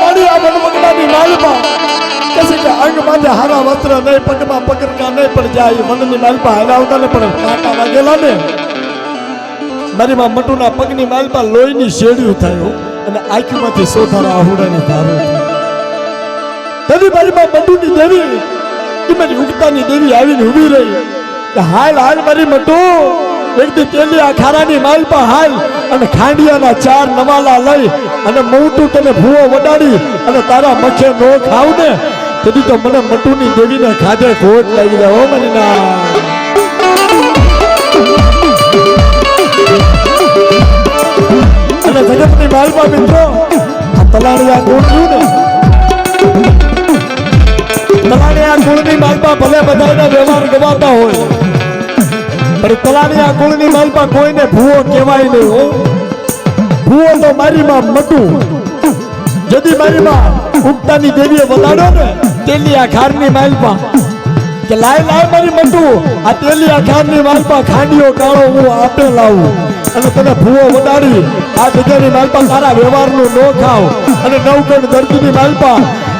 મારી આ મનમગનાની કે માલપા લોહીની શેડ્યું થયું અને આંખમાંથી સોથારા આહુડાની ધારો થઈ તદી મારી માં મટુની દેવી એ મારી ઉગતાની દેવી આવીને ઊભી રહી. કે હાલ હાલ મારી મટુ એક દી તેલી આ ખારાની માલપા હાલ અને ખાંડિયાના ચાર નવાલા લઈ અને મોટું તને ભૂવો વડાડી અને તારા મચ્છે નો ખાવ ને, તેથી તો મને મટુની દેવીને ખાધે ખોટ લાગી જાય. હો મારી ના અને જગતની માલપા મિત્રો, આ તલાણિયા ગુણ ને. તલાણિયા ગુણની માલપા ભલે બધાના વ્યવહાર ગવાતા હોય પણ તલાણિયા કુળની માલપા કોઈને ભૂવો કહેવાય નહીં, હો. ભૂવો તો મારી માં મટું. જદી મારી માં ઉગતાની દેવીએ વધાડો ને તેલિયા ખારની માલપા. કે લાય લાય મારી મટું, આ તેલિયા ખારની માલપા ખાંડિયો કાળો હું આપે લાવું. અને તને ભૂવો વડાડી આ જગ્યાની માલપા સારા વ્યવહારનું નો ખાવ. અને નવકણ દર્દીની માલપા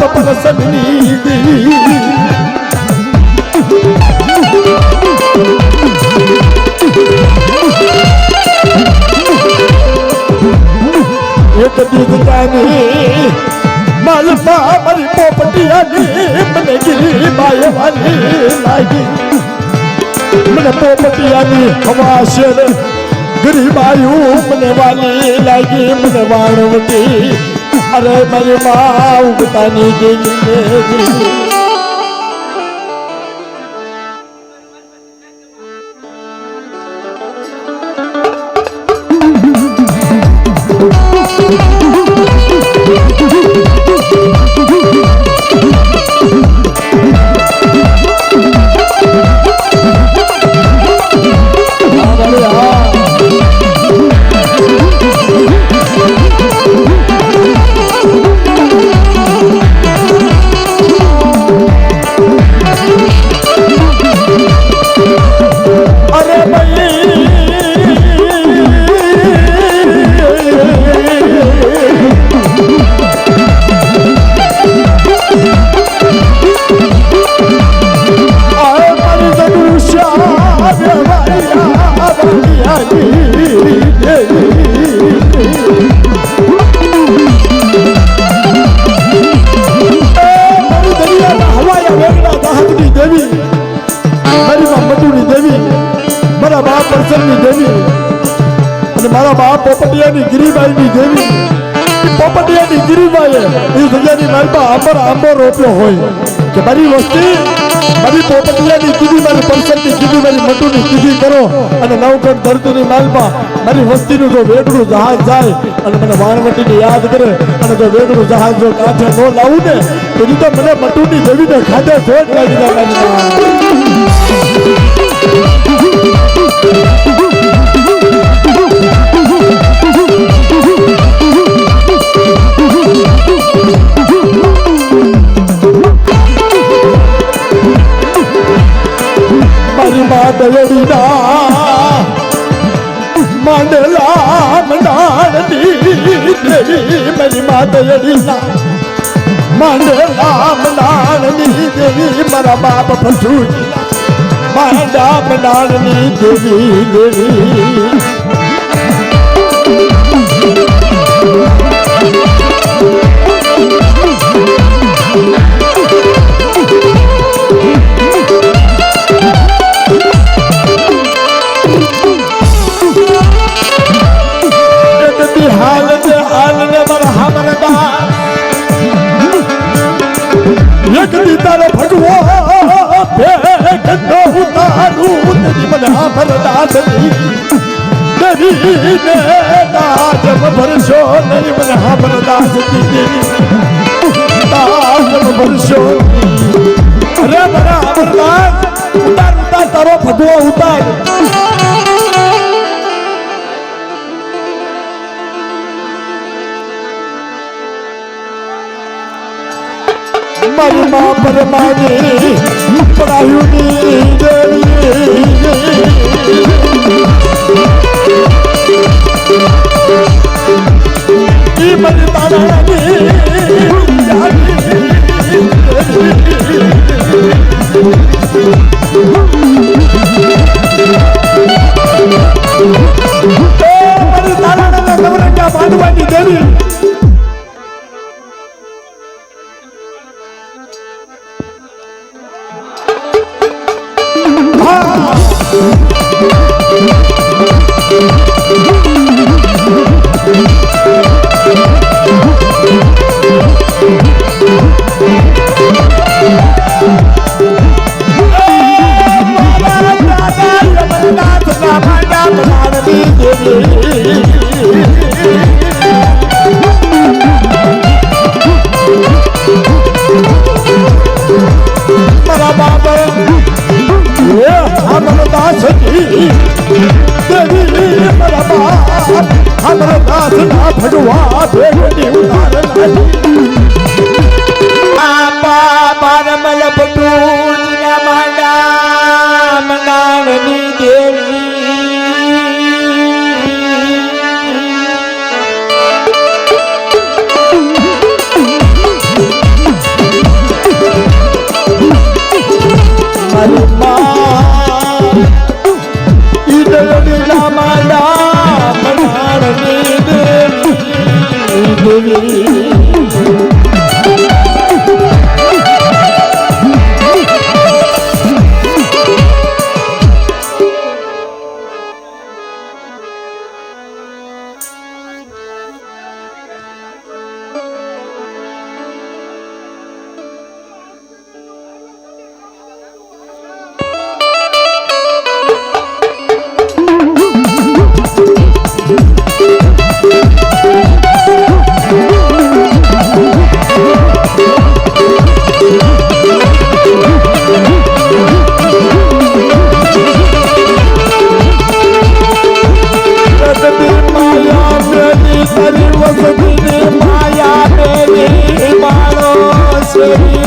બાપ પરસનની દેવી એક દીકરાની માલપા મારી પોપટિયાની મને ગીરી બાયવાની લાગી મને પોપટિયાની હવા શેર ગરીબાયું મને વાલી લાગી મને વાણવટી અરે મારી મા ઉગતાની દેવી મારા બાપ પોપટિયાની ગિરીબાઈની દેવી. પોપટિયાની ગિરીબાઈએ એ જગ્યાની માલપા આંબર આંબો રોપ્યો હોય. કે મારી વસ્તી, મારી પોપટિયાની કીધી, મારી પરસદની કીધી, મારી મટુની કીધી કરો અને નવકટ ધરતીની માલમાં મારી વસ્તીનું જો વેગડું જહાજ જાય અને મને વાણવટીને યાદ કરે અને જો વેગડું જહાજ જો કાંઠે ન લાવું ને તો તો મને મટુની દેવીને ખાધે ખોટ લાગી જાય. દેવી મારી માં દયડીના દેવી મારા બાપ ફસુજીના માંડા મંડાણની દેવી દેવી. ધંધો ઉતારું તેની બધા ભરદાસની કરીને દાસ ભરશો નહીં બધા ભરદાસની દાસ ભરશો. અરે બધા ભરદાસ ઉતાર ઉતાર, તારો ભગવો ઉતાર. મારી મા પરમાની પડાયુની દેવી મારી તારાની અમરદાસ ના ભજવા ભેટની ઉતાર લાગી આપા પરમલ પટુલ નમડા મનાની દેવી મારી દેવી મેરી તારી માયા દેવી મારો શ્રી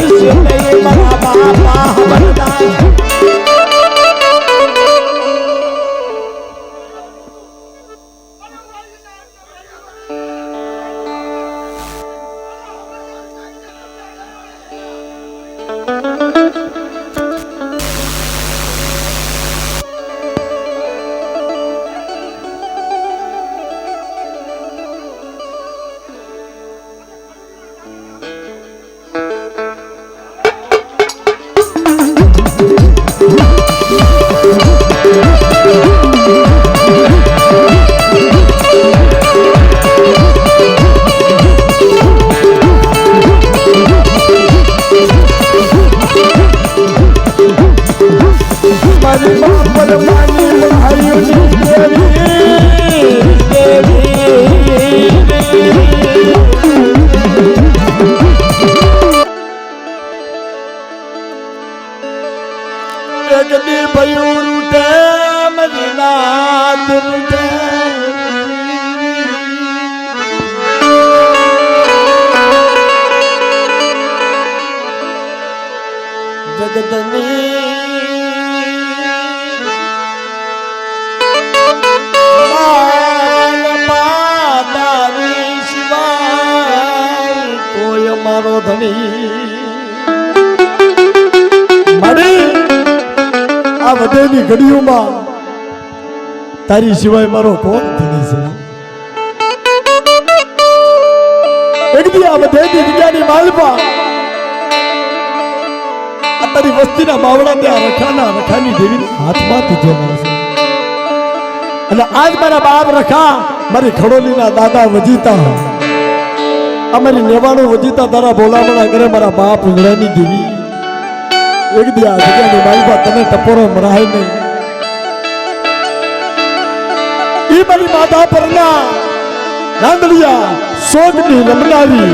માં વધેની ઘડીઓમાં તારી સિવાય મારો કોણ ધણી છે? એક દી આ બધેની જગ્યાની માલપા આ તારી વસ્તીના માવડા ત્યાં રખાના રખાની દેવીના હાથમાં તુજે મળશે અને આજ મારા બાપ રખા મારી ખડોલીના દાદા વજીતા. અમારી નેવાણું વજીતા તારા બોલામણા કરે મારા બાપ ઉંગળાની દેવી. એક દી આ જગ્યાની માલપા તને ટપોરો મરાય નહીં. ઈ મારી માતા પરના નાંદલિયા સોગની રમનારી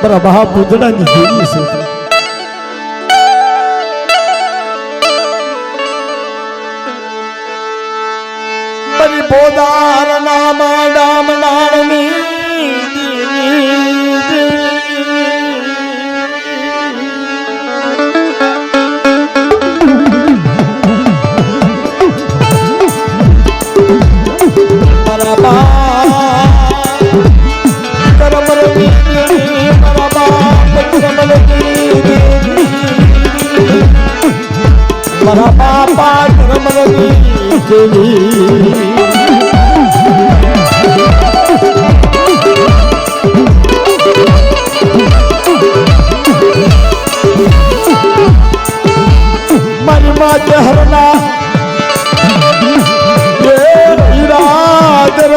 મારા મહાપૂજડાની દેવી છે. બની પોદાર નામ, ડામ, નાણની મારા મારા બાપા કરમ રમી દેવી મારી માતે હરના એ ઈરાદર